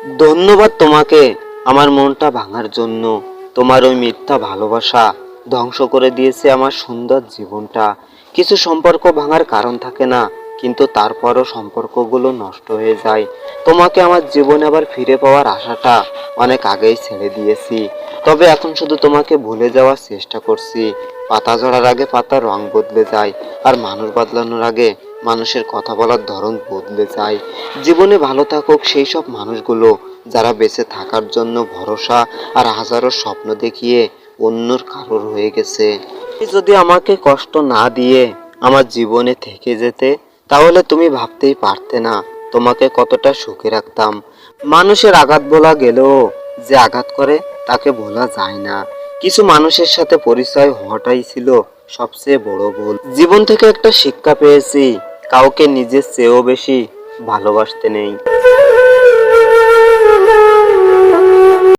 ধন্যবাদ তোমাকে আমার মনটা ভাঙার জন্য। তোমার ওই মিথ্যা ভালোবাসা ধ্বংস করে দিয়েছে আমার সুন্দর জীবনটা। কিছু সম্পর্ক ভাঙার কারণ থাকে না, কিন্তু তারপরও সম্পর্কগুলো নষ্ট হয়ে যায়। তোমাকে আমার জীবনে আবার ফিরে পাওয়ার আশাটা অনেক আগেই ছেড়ে দিয়েছি। তবে এখন শুধু তোমাকে ভুলে যাওয়ার চেষ্টা করছি। পাতা ঝরার আগে পাতার রং বদলে যায়, আর মানুষ বদলানোর আগে মানুষের কথা বলার ধরন বদলে যায়। জীবনে ভালো থাকুক সেই সব মানুষগুলো যারা বেঁচে থাকার জন্য ভরসা আর হাজারো স্বপ্ন দেখিয়ে অন্যর কারোর হয়ে গেছে। যদি আমাকে কষ্ট না দিয়ে আমার জীবনে থেকে যেতে, তাহলে তুমি ভাবতেই পারতে না তোমাকে কতটা সুখে রাখতাম। মানুষের আঘাত বলা গেলেও যে আঘাত করে, তাকে বলা যায় না। কিছু মানুষের সাথে পরিচয় হওয়াটাই ছিল সবচেয়ে বড় ভুল। জীবন থেকে একটা শিক্ষা পেয়েছি কাউকে নিজের চেয়েও বেশি ভালোবাসতে নেই।